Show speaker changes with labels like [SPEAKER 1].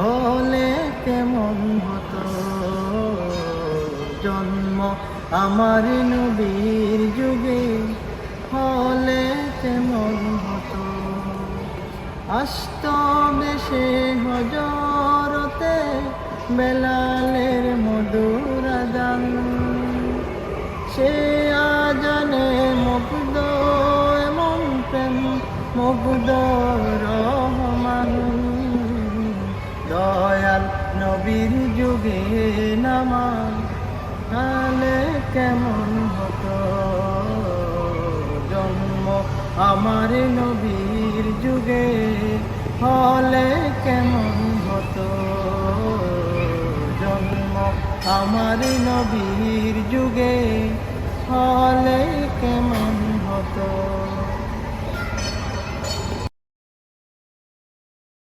[SPEAKER 1] হলে কেমন হতো? জন্ম আমার নবীর যুগে হলে কেমন হতো? অষ্টমেশে হজরতে বেলালের মধুর দান সে আজানে মুগ্ধ এমন প্রেম, মুগ্ধ রহমান যুগে নামান তাহলে কেমন হতো? জন্ম আমার নবীর যুগে হলে কেমন হতো? জন্ম আমার নবীর যুগে হলে কেমন হতো?